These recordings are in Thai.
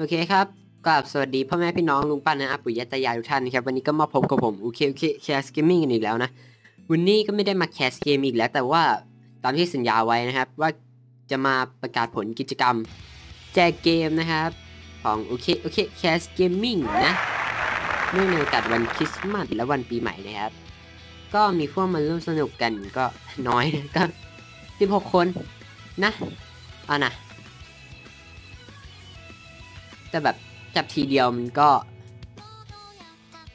โอเคครับกราบสวัสดีพ่อแม่พี่น้องลุงป้านะอาปุยตายายทุกท่านครับวันนี้ก็มาพบกับผมโอเคโอเคแคสเกมมิ่งกันอีกแล้วนะวันนี้ก็ไม่ได้มาแคสเกมอีกแล้ว แต่ว่าตามที่สัญญาไว้นะครับ ว่าจะมาประกาศผลกิจกรรม แจกเกมนะครับของโอเคโอเคแคสเกมมิ่งนะเนื่องในโอกาสวันคริสต์มาสและวันปีใหม่นะครับ ก็มีพวกมาร่วมสนุกกันก็น้อยนะก็16คนนะเอานะ แต่แบบจับทีเดียวมันก็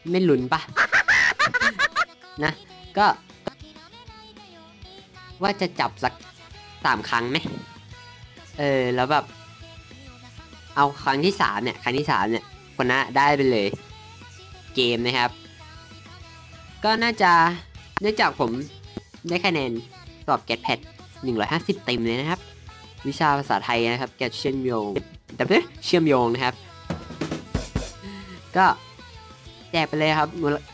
ไม่หลุนปะนะ ก็ ว่าจะจับสักสามครั้งไหมเออ แล้วแบบ เอาครั้งที่สามเนี่ย ครั้งที่สามเนี่ย คนนะได้ไปเลย เกมนะครับ ก็น่าจะเนื่องจากผมได้คะแนนสอบแกดแพด150 เต็มเลยนะครับ วิชาภาษาไทยนะครับ แกดเชื่อมโยง แต่เพื่อเชื่อมโยงนะครับ ก็แจกไปเลยครับ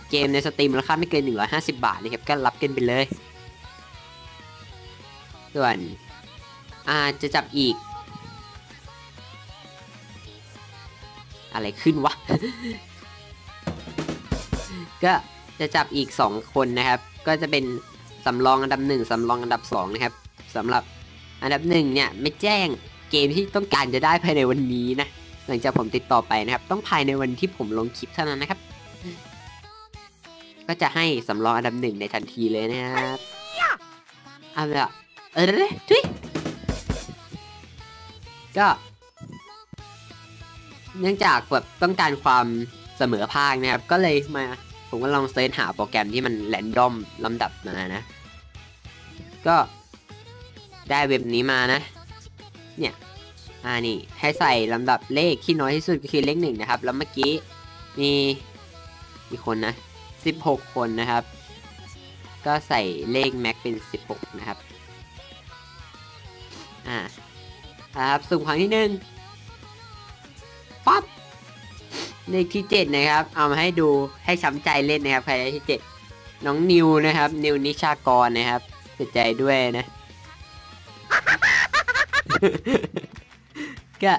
เกมในสตรีมมูลค่าไม่เกิน 150 บาทนะครับ ก็รับกันไปเลย ส่วนอาจะจับอีก อะไรขึ้นวะ ก็จะจับอีก 2 คนนะครับ ก็จะเป็นสำรองอันดับ 1สำรองอันดับ 2 นะครับสำหรับอันดับ 1 เนี่ยไม่แจ้ง เกมที่ต้องการจะได้ภายในวันนี้นะ หลังจากผมติดต่อไปนะครับ ต้องภายในวันที่ผมลงคลิปเท่านั้นนะครับ ก็จะให้สำรองอันดับหนึ่งในทันทีเลยนะครับเอาละเออเลยทุยก็ เนื่องจากแบบต้องการความเสมอภาคนะครับ ก็เลยมาผมก็ลองเซิร์ชหาโปรแกรมที่มันแรนดอมลำดับมานะ ก็ได้เว็บนี้มานะ เนี่ยอ่านี่ให้ใส่ลำดับเลขที่น้อยที่สุดก็คือเลขหนึ่งนะครับ แล้วเมื่อกี้มีมีคนนะสิบหกคนนะครับ ก็ใส่เลขแม็กเป็นสิบหกนะครับ อ่าครับสุ่มครั้งที่หนึ่งปั๊บเลขที่เจ็ดนะครับ เอามาให้ดูให้ช้ำใจเล่นนะครับใครได้ที่เจ็ดน้องนิวนะครับ นิวนิชากรนะครับเสียใจด้วยนะ ก็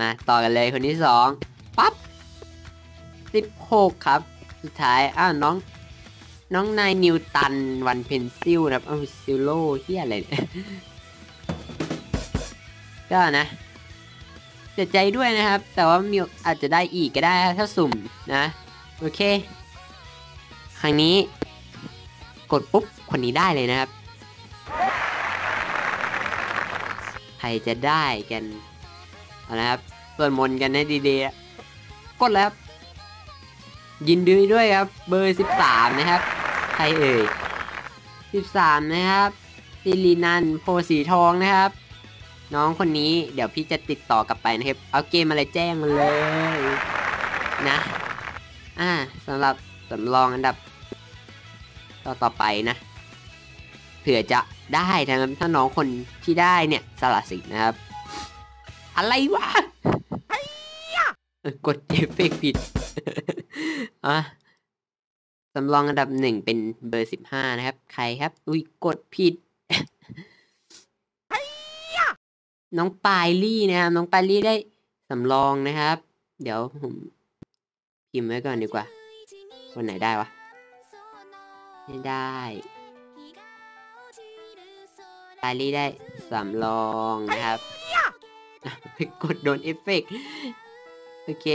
มาต่อกันเลยคนที่สองปั๊บสิบหกครับ สุดท้ายอ้าวน้อง น้องนายนิวตันวันเพนซิลนะครับอ้าวซิลโลเฮียอะไรเนี่ยก็นะเสียใจด้วยนะครับ แต่ว่ามีอาจจะได้อีกก็ได้ถ้าสุ่มนะ โอเค ครั้งนี้ กดปุ๊บคนนี้ได้เลยนะครับ ใครจะได้กันเอาละครับสวดมนกันให้ดีๆกดแล้วครับ ยินดีด้วยครับ เบอร์ 13 นะครับ ใครเอ่ย 13 นะครับซิลินันโพสีทองนะครับ น้องคนนี้เดี๋ยวพี่จะติดต่อกลับไปนะครับ เอาเกมอะไรแจ้งมาเลยนะอ่าสำหรับสำรองอันดับ ต่อต่อไปนะ เผื่อจะ ได้นะครับถ้าน้องคนที่ได้เนี่ยสละสิทธิ์นะครับ อะไรวะกดเอฟเฟกผิดอะสำรองอันดับหนึ่งเป็นเบอร์สิบห้านะครับ ใครครับ อุ้ยกดผิด น้องปายลี่นะครับ น้องปายลี่ได้สำรองนะครับ เดี๋ยวผมพิมพ์ไว้ก่อนดีกว่าคนไหนได้วะ ไม่ได้ ปาลี่ได้สำรองนะครับไปกดโดนเอฟเฟกต์โอเค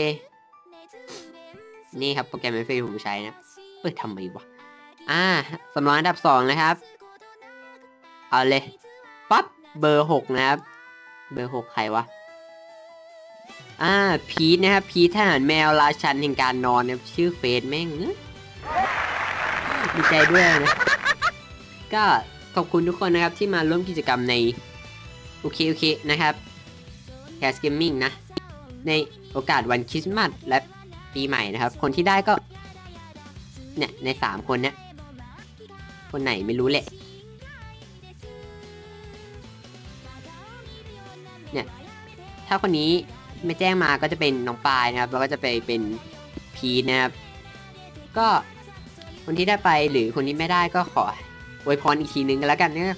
นี่ครับโปรแกรมเอฟเฟกต์ผมใช้นะ เอ้ยทำไมวะ อ่าสำรองอันดับสองนะครับ เอาเลยปั๊บเบอร์หกนะครับ เบอร์หกใครวะ อ่า พีทนะครับ พีททหารแมวราชันแห่งการนอนเนี่ยชื่อเฟซแม่งเนอะดีใจด้วยนะ ก็ ขอบคุณทุกคนนะครับที่มาร่วมกิจกรรมในโอเคโอเคนะครับแคสเกมมิ่งนะ ในโอกาสวันคริสต์มาสและปีใหม่นะครับ คนที่ได้ก็ เนี่ย ในสามคนเนี้ยคนไหนไม่รู้แหละ เนี่ย ถ้าคนนี้ไม่แจ้งมาก็จะเป็นน้องปายนะครับ แล้วก็จะไปเป็นพีนะครับ ก็คนที่ได้ไปหรือคนที่ไม่ได้ก็ขอ อวยพรอีกทีนึงกันแล้วกันนะ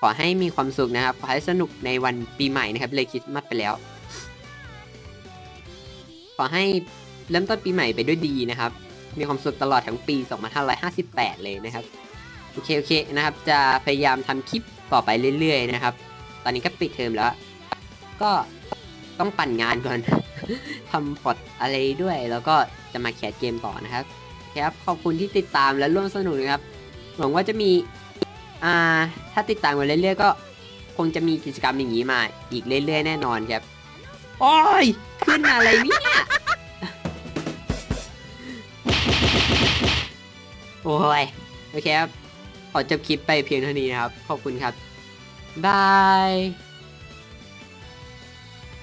ขอให้มีความสุขนะครับ ขอให้สนุกในวันปีใหม่นะครับ เลยคริดมัดไปแล้ว ขอให้เริ่มต้นปีใหม่ไปด้วยดีนะครับ มีความสุขตลอดทั้งปี 2558 เลยนะครับ โอเคโอเคนะครับ จะพยายามทำคลิปต่อไปเรื่อยๆนะครับ ตอนนี้ก็ปิดเทอมแล้ว ก็ต้องปั่นงานก่อน ทำพอร์ตอะไรด้วย แล้วก็จะมาแคสเกมต่อนะครับ ครับ ขอบคุณที่ติดตามและร่วมสนุกนะครับ หวังว่าจะมีอ่าถ้าติดตามมาเรื่อยๆก็คงจะมีกิจกรรมอย่างนี้มา อีกเรื่อยๆแน่นอนครับ โอ้ย ขึ้นอะไรเนี่ย โอ้ย โอเคครับ ขอจบคลิปไปเพียงเท่านี้นะครับ ขอบคุณครับ บาย